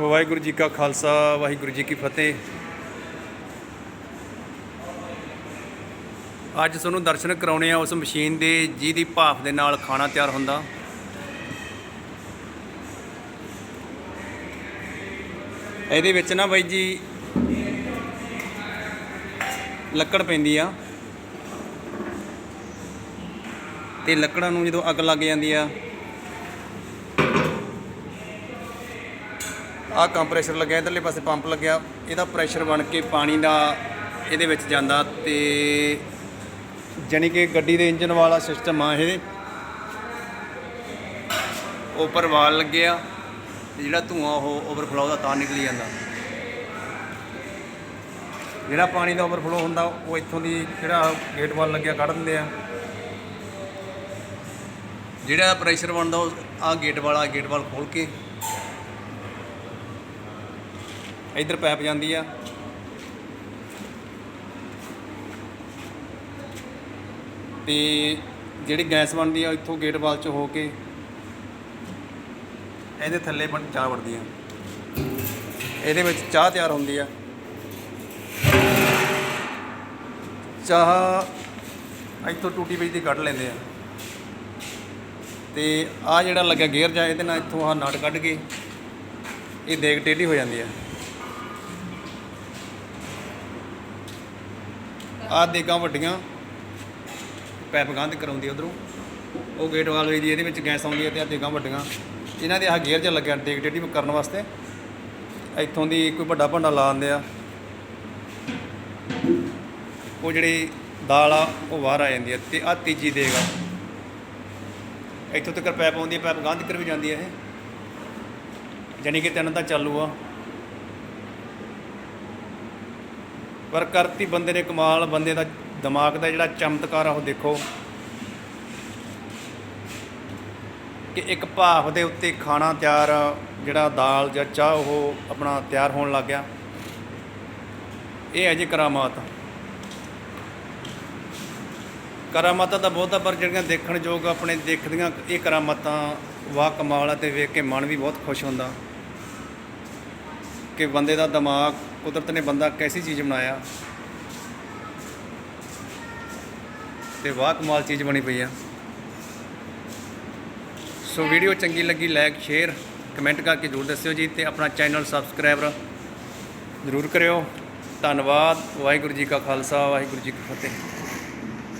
ਵਾਹਿਗੁਰੂ ਜੀ ਕਾ ਖਾਲਸਾ, ਵਾਹਿਗੁਰੂ ਜੀ ਕੀ ਫਤਿਹ। ਅੱਜ ਤੁਹਾਨੂੰ ਦਰਸ਼ਨ ਕਰਾਉਣੇ ਆ ਉਸ ਮਸ਼ੀਨ ਦੇ, ਜਿਹਦੀ ਭਾਫ ਦੇ ਨਾਲ ਖਾਣਾ ਤਿਆਰ ਹੁੰਦਾ। ਇਹਦੇ ਵਿੱਚ ਨਾ ਬਾਈ ਜੀ, ਲੱਕੜ ਪੈਂਦੀ ਆ। ਤੇ ਲੱਕੜਾਂ ਨੂੰ ਜਦੋਂ ਅੱਗ ਲੱਗ ਜਾਂਦੀ ਆ ਆਹ ਕੰਪਰੈਸ਼ਰ ਲੱਗਿਆ, ਇਧਰਲੇ ਪਾਸੇ ਪੰਪ ਲੱਗਿਆ। ਇਹਦਾ ਪ੍ਰੈਸ਼ਰ ਬਣ ਕੇ ਪਾਣੀ ਦਾ ਇਹਦੇ ਵਿੱਚ ਜਾਂਦਾ ਤੇ ਜਾਣੀ ਕਿ ਗੱਡੀ ਦੇ ਇੰਜਨ ਵਾਲਾ ਸਿਸਟਮ ਆ ਇਹ। ਉੱਪਰ ਵਾਲ ਲੱਗਿਆ ਤੇ ਜਿਹੜਾ ਧੂਆਂ ਉਹ ਓਵਰਫਲੋ ਦਾ ਤਾਂ ਨਿਕਲੀ ਜਾਂਦਾ। ਜਿਹੜਾ ਪਾਣੀ ਦਾ ਓਵਰਫਲੋ ਹੁੰਦਾ, ਉਹ ਇੱਥੋਂ ਦੀ ਜਿਹੜਾ ਗੇਟ ਵਾਲ ਲੱਗਿਆ ਕੱਢ ਦਿੰਦੇ ਆ। ਜਿਹੜਾ ਪ੍ਰੈਸ਼ਰ ਬਣਦਾ, ਉਹ ਆ ਗੇਟ ਵਾਲਾ ਗੇਟ ਵਾਲ ਖੋਲ ਕੇ ਇੱਧਰ ਪੈਪ ਜਾਂਦੀ ਆ। ਤੇ ਜਿਹੜੀ ਗੈਸ ਬਣਦੀ ਆ, ਇੱਥੋਂ ਗੇਟ ਵਾਲ ਚ ਹੋ ਕੇ ਇਹਦੇ ਥੱਲੇ ਬਣ ਚਾਹ ਵੜਦੀ ਆ। ਇਹਦੇ ਵਿੱਚ ਚਾਹ ਤਿਆਰ ਹੁੰਦੀ ਆ। ਚਾਹ ਇੱਥੋਂ ਟੂਟੀ ਵਿੱਚ ਦੀ ਕੱਢ ਲੈਂਦੇ ਆ। ਤੇ ਆ ਜਿਹੜਾ ਲੱਗਿਆ ਗੇਅਰ ਜਾ ਇਹਦੇ ਨਾਲ ਇੱਥੋਂ ਆ ਨਟ ਕੱਢ ਕੇ ਇਹ ਦੇਗ ਟੇਢੀ ਹੋ ਜਾਂਦੀ ਆ। ਆਹ ਦੇਗਾਂ ਵੱਡੀਆਂ। ਪੈਪ ਗੰਧ ਤੇ ਕਰਾਉਂਦੀ ਉਧਰੋਂ। ਉਹ ਗੇਟ ਵਾਲ ਦੀ ਇਹਦੇ ਵਿੱਚ ਗੈਸ ਆਉਂਦੀ ਹੈ ਤੇ ਆਹ ਦੇਗਾਂ ਵੱਡੀਆਂ। ਇਹਨਾਂ ਦੇ ਆਹ ਗੇਅਰ ਜਿਹਾ ਲੱਗਿਆ ਦੇਗ ਟੇਢੀ ਕਰਨ ਵਾਸਤੇ। ਇੱਥੋਂ ਦੀ ਕੋਈ ਵੱਡਾ ਭਾਂਡਾ ਲਾ ਦਿੰਦੇ ਆ। ਉਹ ਜਿਹੜੀ ਦਾਲ ਆ, ਉਹ ਬਾਹਰ ਆ ਜਾਂਦੀ ਹੈ ਤੇ ਆ ਤੀਜੀ ਦੇਗ ਆ। ਇੱਥੋਂ ਤੱਕ ਪੈਪ ਆਉਂਦੀ ਹੈ ਪੈਪ ਗਾਂ ਕਰ ਵੀ ਜਾਂਦੀ ਹੈ ਇਹ। ਜਾਣੀ ਕਿ ਤਿੰਨ ਤਾਂ ਚਾਲੂ ਆ। ਪਰ ਕਰਤੀ ਬੰਦੇ ਨੇ ਕਮਾਲ, ਬੰਦੇ ਦਾ ਦਿਮਾਗ ਦਾ ਜਿਹੜਾ ਚਮਤਕਾਰ ਆ ਉਹ ਦੇਖੋ। ਕਿ ਇੱਕ ਭਾਫ ਦੇ ਉੱਤੇ ਖਾਣਾ ਤਿਆਰ, ਜਿਹੜਾ ਦਾਲ ਜਾਂ ਚਾਹ ਉਹ ਆਪਣਾ ਤਿਆਰ ਹੋਣ ਲੱਗ ਗਿਆ। ਇਹ ਹੈ ਜੀ ਕਰਾਮਾਤ। ਕਰਾਮਾਤਾਂ ਤਾਂ ਬਹੁਤਾ, ਪਰ ਜਿਹੜੀਆਂ ਦੇਖਣ ਯੋਗ ਆਪਣੇ ਦੇਖਦੀਆਂ, ਇਹ ਕਰਾਮਾਤਾਂ ਵਾਹ ਕਮਾਲ ਆ ਤੇ ਵੇਖ ਕੇ ਮਨ ਵੀ ਬਹੁਤ ਖੁਸ਼ ਹੁੰਦਾ। ਕਿ ਬੰਦੇ ਦਾ ਦਿਮਾਗ ਕੁਦਰਤ ਨੇ ਬੰਦਾ ਕੈਸੀ ਚੀਜ਼ ਬਣਾਇਆ ਤੇ ਵਾਹ ਕਮਾਲ ਚੀਜ਼ ਬਣੀ ਪਈ ਆ। ਸੋ ਵੀਡੀਓ ਚੰਗੀ ਲੱਗੀ ਲਾਈਕ ਸ਼ੇਅਰ ਕਮੈਂਟ ਕਰਕੇ ਜ਼ਰੂਰ ਦੱਸਿਓ ਜੀ ਤੇ ਆਪਣਾ ਚੈਨਲ ਸਬਸਕ੍ਰਾਈਬਰ ਜ਼ਰੂਰ ਕਰਿਓ। ਧੰਨਵਾਦ, ਵਾਹਿਗੁਰੂ ਜੀ ਕਾ ਖਾਲਸਾ, ਵਾਹਿਗੁਰੂ ਜੀ ਕੀ ਫਤਿਹ।